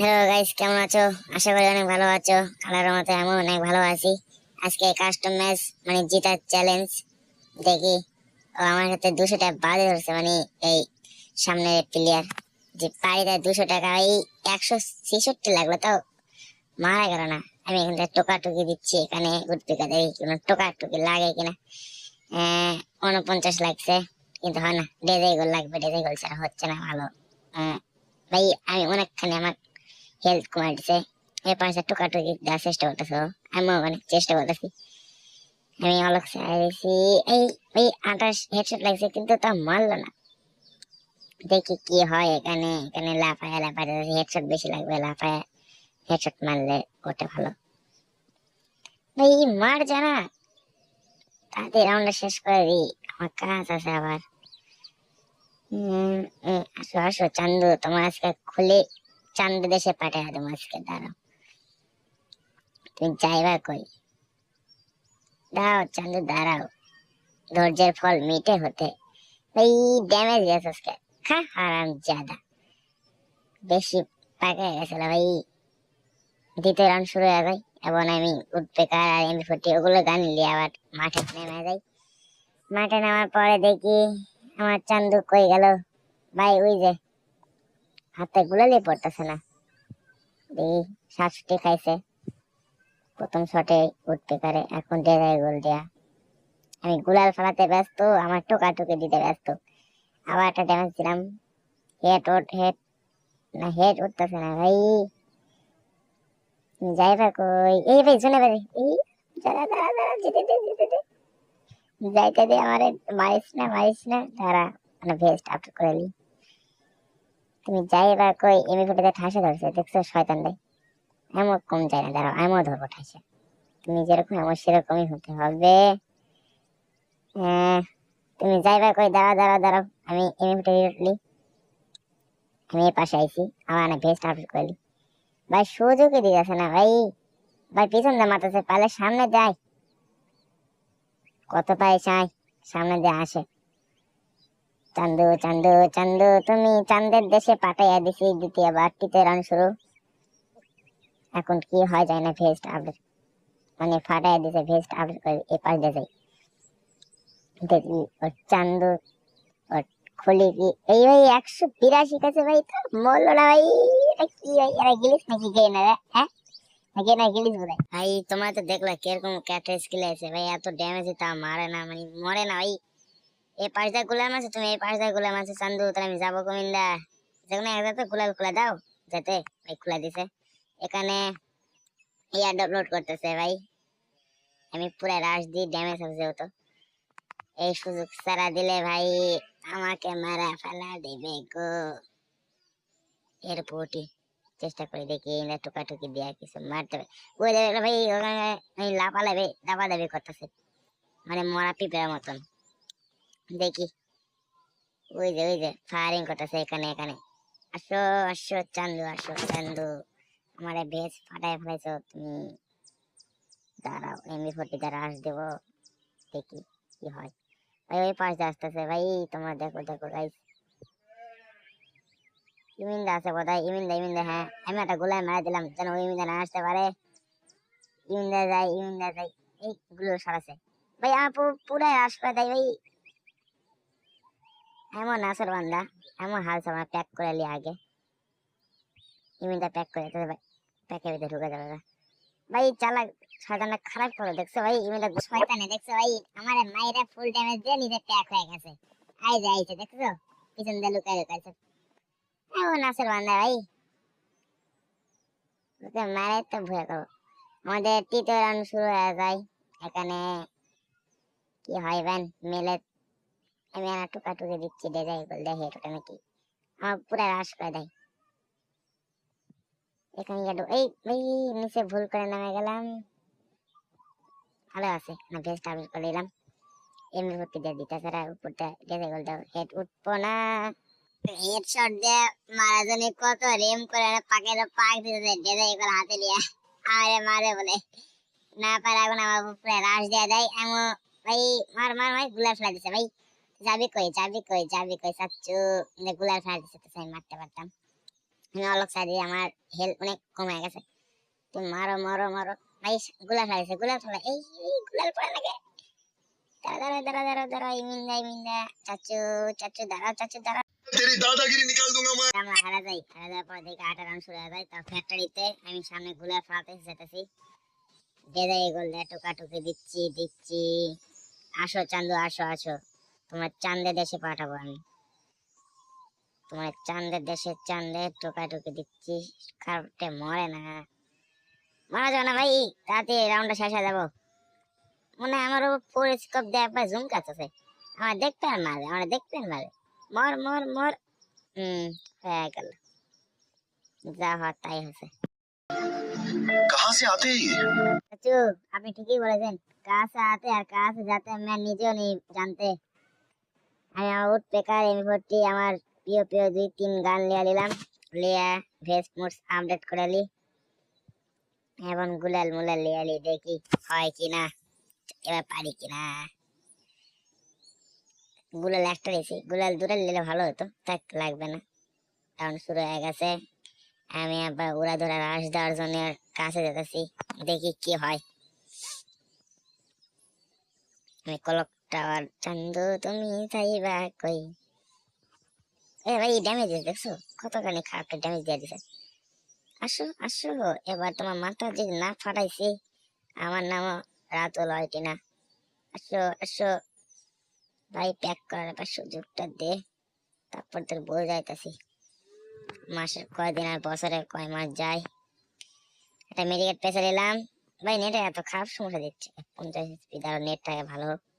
Hello guys কেমন আছো? আশা করি অনেক ভালো আছো। আল্লাহর মতে আমি অনেক ভালো আছি। আজকে কাস্টম ম্যাচ মানে জেতার চ্যালেঞ্জ দেখি। ও আমার সাথে দুশো টাকা বাদে ধরছে মানে এই সামনের প্লেয়ার যে পাড়ি দেয় দুশো টাকা এই একশো ছেষট্টি লাগল তাও মারা গেল না। আমি এখান থেকে টোকাটুকি দিচ্ছি এখানে গুটপিকা দেখি কোনো টোকাটুকি লাগে কিনা। আহ, উনপঞ্চাশ লাগছে কিন্তু হয় না। ডেজে গোল লাগবে ডেজে গোল ছাড়া হচ্ছে না ভালো। আহ, ভাই আমি অনেকখানি আমার হেলথ কমে দিছে এ পাশে টুকাটুকি দেওয়ার চেষ্টা করতেছে। আমিও অনেক চেষ্টা করতেছি। আমি অলক দিছি। এই এই আঠাশ হেডশট লাগছে, কিন্তু তা মারলো না। দেখি কি হয় এখানে। এখানে লাফায় লাফায় হেডশট বেশি লাগবে, লাফায় হেডশট মারলে ওটা ভালো। ভাই মার জানা তাদের রাউন্ডটা শেষ করে দিই। আমার কাজ আছে আবার। আসো আসো, চান্দু, তোমার আজকে খুলে। চান্দ দেশে পাঠায় দেবো আজকে, দাঁড়াও। তুমি যাইবা কই? দাঁড়াও, চান্দু, দাঁড়াও। ধৈর্যের ফল মিটে হতে। এই ড্যামেজ গেছে আজকে। খা আরাম জাদা। বেশি পাকে গেছিল ভাই। দ্বিতীয় রাউন্ড শুরু হয়ে যায়। এবং আমি উঠপেকার আর এমবি ফোর্টি, ওগুলো গান নিয়ে আবার মাঠে নেমে যাই। মাঠে নামার পরে দেখি আমার চান্দু কই গেল? ভাই, ওই যে হাতে গুলালে পড়তেছে না। দেখি সাতষট্টি খাইছে। প্রথম শটে উঠতে পারে, এখন ডেরাই গোল দেয়া। আমি গুলাল ফেলাতে ব্যস্ত, আমার টোকাটুকি দিতে ব্যস্ত। আবার একটা ড্যামেজ দিলাম। হেড ওট হেড না হেড উঠতেছে না, ভাই। যাইবা কই। এই ভাই, শুনে ভাই। এই, দাঁড়া দাঁড়া দাঁড়া, যেতে দে যেতে দে। যাইতে দে, আমারে মারিস না মারিস না। দাঁড়া মানে ভেস্ট আপ করে নি তুমি যাইবা কই, এমনি ফুটেতে ঠাসে ধরছে, দেখছ শয়তান দেয় এমন কম যায় না, দাঁড়াও আমিও ধরবো ঠাসে। তুমি যেরকম, আমার সেরকমই হতে হবে। হ্যাঁ তুমি যাইবা কই দাঁড়া দাঁড়া দাঁড়াও, আমি এমনি ফুটে উঠলি আমি এই পাশে আইছি আমার না ভেস্ট আপলোড করলি ভাই, সুযোগই দিতেছে না, ভাই। ভাই, পিছন দিয়ে মাথাছে পালে সামনে যায় কত পাই চাই সামনে দিয়ে আসে। চান্দু চান্দু চান্দু, তুমি চান্দের দেশে পাঠাইয়া দিছি দ্বিতীয়বার তৃতীয় রান শুরু। এখন কি হয় যায় না, ভেস্ট আপডেট। মানে ফাটাইয়া দিছে, ভেস্ট আপডেট করে এ পাশ দিয়ে যাই। দেখি, ওর চান্দু, ওর খুলি কি? এই ভাই, একশো বিরাশি কাছে ভাই তো মরলো ভাই, এটা কি ভাই? এরা গিলিস নাকি গে না হ্যাঁ? নাকি না গিলিস বোধ ভাই, তোমরা তো দেখলা কীরকম ক্যাটের স্কিল আছে। ভাই, এত ড্যামেজ তা মারে না মানে মরে না ভাই। এই পাঁচটা গুলাম আছে, তুমি এই পাঁচটা গুলাম আছে, চান্দু, তাহলে আমি যাব কুমিন্দা যেখানে একদম তো গুলাল খোলা, দাও। যাতে ভাই খোলা দিছে। এখানে ইয়ার ডাউনলোড করতেছে ভাই। আমি পুরো রাশ দিয়ে ড্যামেজ হবে যেহেতু। এই সুযোগ সারা দিলে ভাই আমাকে মারা ফেলা দেবে গো। এর এরপরটি চেষ্টা করে দেখি, না টুকাটুকি দিয়া কিছু মারতে হবে ওই দেবে ভাই, ওখানে লাফা লাভে দাবা দাবি করতেছে। মানে মরা পিঁপড়ার মতন। দেখি। ওই যে ওই যে ফায়ারিং করতেছে এখানে এখানে। আসো আসো, চান্দু আসো, চান্দু। আমার ভেজ ফাটাই ফেলাইছো তুমি। দাঁড়াও এমবি ফোর্টি দ্বারা আস দেবো। দেখি কি হয়। ভাই, ওই পাশ আসতেছে। ভাই তোমরা দেখো দেখো গাইস ইমিন্দা আছে বোধহয়, ইমিন্দা ইমিন্দা হ্যাঁ। আমি একটা গোলায় মারা দিলাম, যেন ওই ইমিন্দা না আসতে পারে। ইমিন্দা যায় ইমিন্দা যায়। এই গুলো সরাছে। ভাই, আমার পুরাই হ্রাস করে দেয়, ভাই। এমন নাসর বান্দা, এমন হাল আমার প্যাক করে লি আগে। ইমিন্দা প্যাক করে ভাই প্যাকের ভিতরে ঢুকে যাবে ভাই। ভাই চালা সাজানটা খারাপ করে দেখছ ভাই? ইমিন্দা শয়তানে দেখছ ভাই? আমার মায়েরা ফুল ড্যামেজ দিয়ে নিজে প্যাক হয়ে গেছে। আই যে আইছে দেখছ? পিছন দিয়ে লুকাই লুকাইছে এমন নাসর বান্দা ভাই। ওকে মারে তো ভয় করো আমাদের তৃতীয় রাউন্ড শুরু হয়ে যায়। এখানে কি হয় ভ্যান মেলে আমি আর টুকা টুকে দিচ্ছি ডেজাই গোল দেখে এটা নাকি। আমার পুরো রাস করে দেয়। এখানে গেল। এই এই, নিচে ভুল করে নামে গেলাম। ভালো আছে, না বেস্ট আপডেট করে দিলাম এমনি ভর্তি দিয়ে দিতে তারা উপরটা ডেজাই গোল দাও হেড উঠবো না। হেড শট দিয়ে মারা জানি কত রেম করে পাকে পাক হাতে নিয়ে। আরে মারে বলে। না পারে এখন আমার উপরে রাশ দিয়ে দেয়। এমন, ভাই, মার মার ভাই গুলা ফেলা দিছে, ভাই। যাবি কই যাবি কই যাবি কই? সাচ্চু রেগুলার মানে ফায়ার দিচ্ছে আমি মারতে পারতাম। মানে আমি অলক সাইডে আমার হেলথ অনেক কমে গেছে। তুমি মারো মারো মারো। ভাই গুলাল ফায়ার গুলাল ফলা এই গুলাল পড়া লাগে এই চাচু চাচু চাচু তেরি দাদাগিরি আমরা হারা যাই হারা পর দেখি আটা রান হয়ে যায়। ফ্যাক্টরিতে আমি সামনে গুলাল ফায়ারতে যেতেছি। দে দে টুকি দিচ্ছি দিচ্ছি। আসো চান্দু আসো আসো। তোমার চান্দে দেশে পাঠাবো আমি তোমার চান্দের দেশে চান্দে টোকাটুকি দিচ্ছি খারাপটে মরে না মারা যাবে না ভাই তাড়াতাড়ি রাউন্ডটা শেষ হয়ে যাবো মনে হয় আমার উপর পরিস্কোপ দিয়ে একবার জুম কাছে আমার দেখতে আর মারে আমার দেখতে আর মারে মর মর মর হুম হয়ে গেল যা হওয়ার তাই হয়েছে कहाँ से आते हैं ये চাচু আপনি ঠিকই বলেছেন কাছে আতে আর কাছে যাতে আমি আর নিজেও নেই জানতে আমি উঠ পেকার এম ফোরটি আমার প্রিয় প্রিয় দুই, তিন গান লিয়া নিলাম লিয়া ভেস মোডস আপডেট করে লি। এবং গুলাল মুলাল লিয়া দেখি হয় কিনা, এবার পারি কিনা। গুলাল একটা রেছি গুলাল দুটো নিলে ভালো হতো লাগবে না। কারণ শুরু হয়ে গেছে। আমি আবার উড়া ধরা রাস দেওয়ার জন্য কাছে যেতেছি, দেখি কি হয়। আমি কলক টাওয়ার। চান্দু, তুমি কই? এ ভাই ড্যামেজ দেখছ? কতখানি খারাপ ড্যামেজ দিয়ে দিছে। আসো আসো, এবার তোমার মাথা যদি না ফাটাইছি, আমার নাম না আসো আসো। ভাই প্যাক করার ব্যাপার সুযোগটা দে, তারপর তোর বলে যাইতাছি। মাসের কয়দিন আর বছরে কয় মাস যায়? একটা মেডিকেট পেছে নিলাম। ভাই নেটে এত খারাপ সমস্যা দিচ্ছে। পঞ্চাশ স্পিড নেটটাকে ভালো।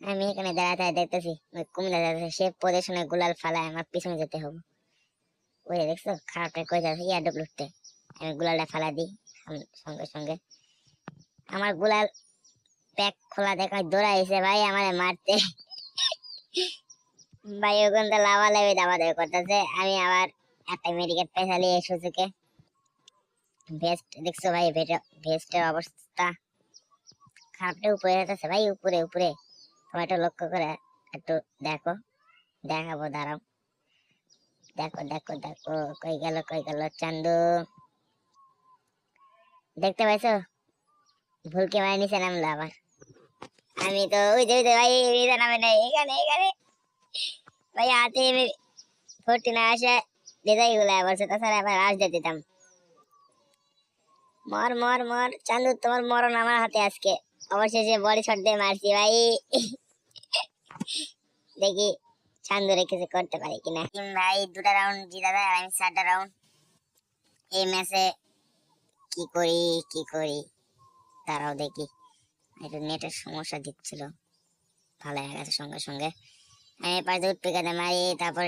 আমি এখানে দাঁড়াতে দেখতেছি। ওই কুমিল্লা যাচ্ছে, সে পজিশনে গুলাল ফালায়, আমার পিছনে যেতে হবে। ওই দেখছ, খারাপটা কই যাচ্ছে ইয়া ডুবলুটতে আমি গুলালটা ফালা দিই সঙ্গে সঙ্গে। আমার গুলাল প্যাক খোলা দেখা দৌড়াইছে ভাই, আমারে মারতে। ভাই, ওখান থেকে লাভা লাভি দাবা দাবি করতেছে। আমি আবার একটা মেডিকেট পেছালি সুযোগে ভেস্ট দেখছ ভাই ভেস্টের অবস্থা। খারাপটা উপরে যেতেছে ভাই, উপরে উপরে। একটু লক্ষ্য করে, একটু দেখো। দেখাবো, দাঁড়াও। দেখো দেখো দেখো, কই গেল কই গেল চান্দু? দেখতে পাইছো? ভুলকে মারি নিচে নামলো আবার। আমি তো ওই যে, ওই ভাই নামে নাই। এখানে এখানে। ভাই, হাতে ফোরটি না আসে দিদাই গুলা বলছে তাছাড়া আবার রাস দিয়ে দিতাম। মর মর মর। চান্দু, তোমার মরণ আমার হাতে আজকে। অবশেষে বডি শট দিয়ে মারছি ভাই। দেখি চান্দুরে কিছু করতে পারি কিনা। ভাই, দুটা রাউন্ড জিতা দেয় আর আমি চারটা রাউন্ড এই ম্যাচে কি করি কি করি? তারাও দেখি। একটু নেটের সমস্যা দিচ্ছিল। ভালো হয়ে গেছে সঙ্গে সঙ্গে। আমি পাশে উঠ পেকাতে মারি, তারপর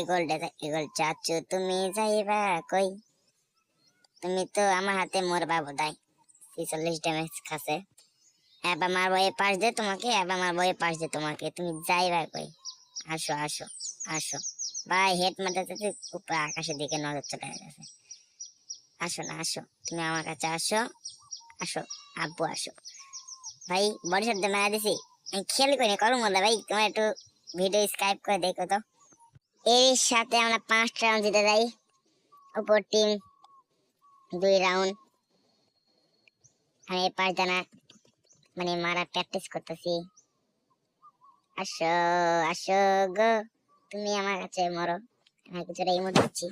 ইগল ইগল চাচ্ছু তুমি যাইবা কই? তুমি তো আমার হাতে মরবা বোধহয় ছিচল্লিশ ড্যামেজ খাসে এবার মারবো এই পাশ দিয়ে তোমাকে এবার মারবো এই পাশ দে তোমাকে। তুমি যাইবা কই। আসো আসো আসো। ভাই, হেড মারতে উপরে আকাশের দিকে নজর চলে গেছে। আসো না, আসো। তুমি আমার কাছে আসো। আসো, আব্বু, আসো। ভাই, বডি শট দিয়ে মারা দিছি। আমি খেয়াল করিনি করো মধ্যে ভাই, তোমার একটু ভিডিও স্কাইপ করে দেখো তো। এর সাথে আমরা পাঁচটা রাউন্ড জিতে যাই। উপর টিম দুই রাউন্ড আমি এই পাঁচ জানা মানে মারা প্র্যাকটিস করতেছি। আসো আসো গো, তুমি আমার কাছে মরো। আমি কিছুটা ইমোট দিচ্ছি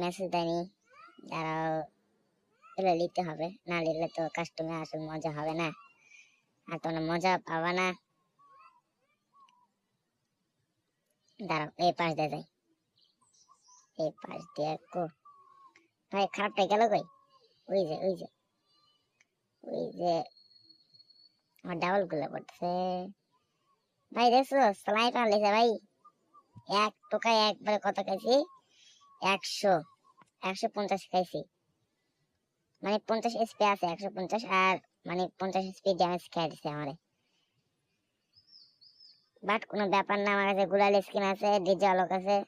মেসেজ দেয়নি? দাঁড়াও, এগুলো নিতে হবে। না নিলে তো কাস্টমার আসলে মজা হবে না। আর তোমরা মজা পাবা না। দাঁড়াও, এই পাশ দিয়ে যাই। এই পাশ দিয়ে কো। ভাই, খারাপটা গেল কই? ওই যে ওই যে। পঞ্চাশ খাইছি। মানে পঞ্চাশ আর মানে বাট কোনো ব্যাপার না, আমার কাছে গুলাল স্কিন আছে ডিজে আলোক আছে।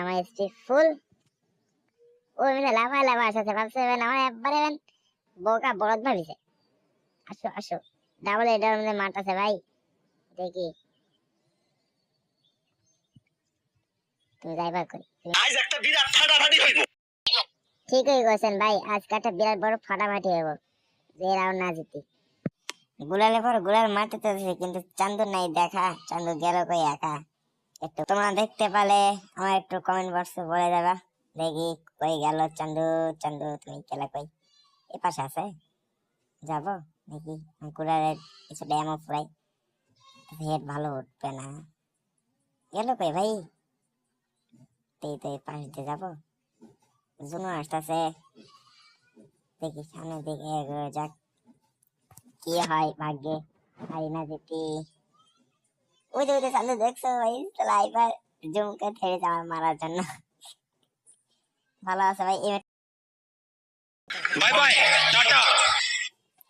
আমার এসপি ফুল ওই লাভা লাভা আছে ভাবছে আমার একবারে বোকা বলদ ভাবিছে আসো আসো। ডাবল এটার মধ্যে মারতেছে ভাই। দেখি। তুমি যাইবা কই? আজ একটা বিরাট ফাটাফাটি হইব। ঠিকই কইছেন ভাই আজকে একটা বিরাট বড় ফাটাফাটি হইব। যে রাউন্ড না জিতি। গুলালে পর গুলাল মারতে তো দিছে, কিন্তু চান্দু নাই দেখা। চান্দু গেল কই একা? একটু তোমরা দেখতে পেলে আমার একটু কমেন্ট বক্সে বলে দেবা দেখি কই গেল চান্দু চান্দু তুমি গেলে কই? এ আছে যাব দেখি গুলালের কিছু ড্যামও ফুরাই হেড ভালো উঠবে না গেল কই ভাই এই তো পাশ দিয়ে যাব জুনো আসতেছে দেখি সামনে দিকে এগোয় যাক কি হয় ভাগ্যে হারি না যেতি ওই যে ওই যে চালু দেখছ ভাই লাইভার জুমকে ছেড়েছে আমার মারার জন্য ভালো আছে ভাই বাই বাই টাটা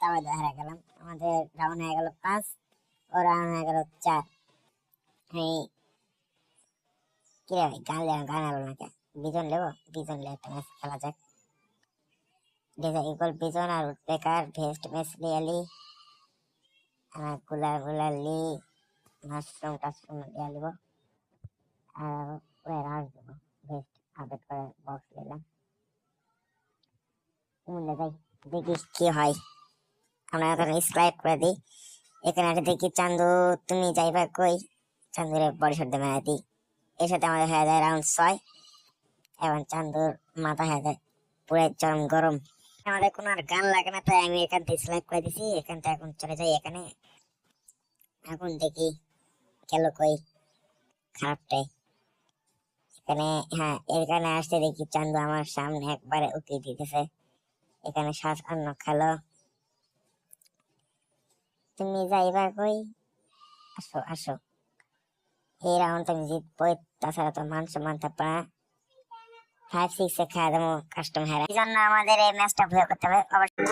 তারপর হারা গেলাম আমাদের রাউন্ড হয়ে গেল পাঁচ, ও রাউন্ড হয়ে গেল চার। হ্যাঁ কিরে গান লেবা গান আলো নাকি বিজন লেবো? বিজন লে, একটা ম্যাচ খেলা যাক। ডেজা ইকুয়াল বিজন আর বেকার ভেস্ট ম্যাচ লিয়ালি আমার কুলার কুলার লি মাশরুম টাশরুম লিয়া লিব আর ওই রাজ দেবো ভেস্ট আপডেট করে বক্স নিলাম। মূল্য যাই দেখি কি হয়। আমরা এখন স্ক্রাইব করে দিই। এখানে একটা দেখি, চান্দু, তুমি যাইবা কই? চান্দুরে শব্দ মেলা দিই। এর সাথে আমাদের হয়ে যায় রাউন্ড ছয়। এবং চান্দুর মাথা হয়ে যায় পুরো চরম গরম। আমাদের কোনো আর গান লাগে না, তাই আমি এখান থেকে স্লাইড করে দিছি। এখান থেকে এখন চলে যাই এখানে। এখন দেখি, গেল কই? খারাপটাই এখানে হ্যাঁ এখানে আসতে দেখি চান্দু আমার সামনে একবারে উকি দিতেছে। এখানে শ্বাস অন্য খেলো। তুমি যাইবা কই? আসো আসো। এই রাউন্ড তুমি জিতবই তাছাড়া তো মান সম্মান থাকবে না। ফাইভ সিক্স এ খেলা দেবো কাস্টম হেরা এই জন্য আমাদের এই ম্যাচটা ভয় করতে হবে, অবশ্যই।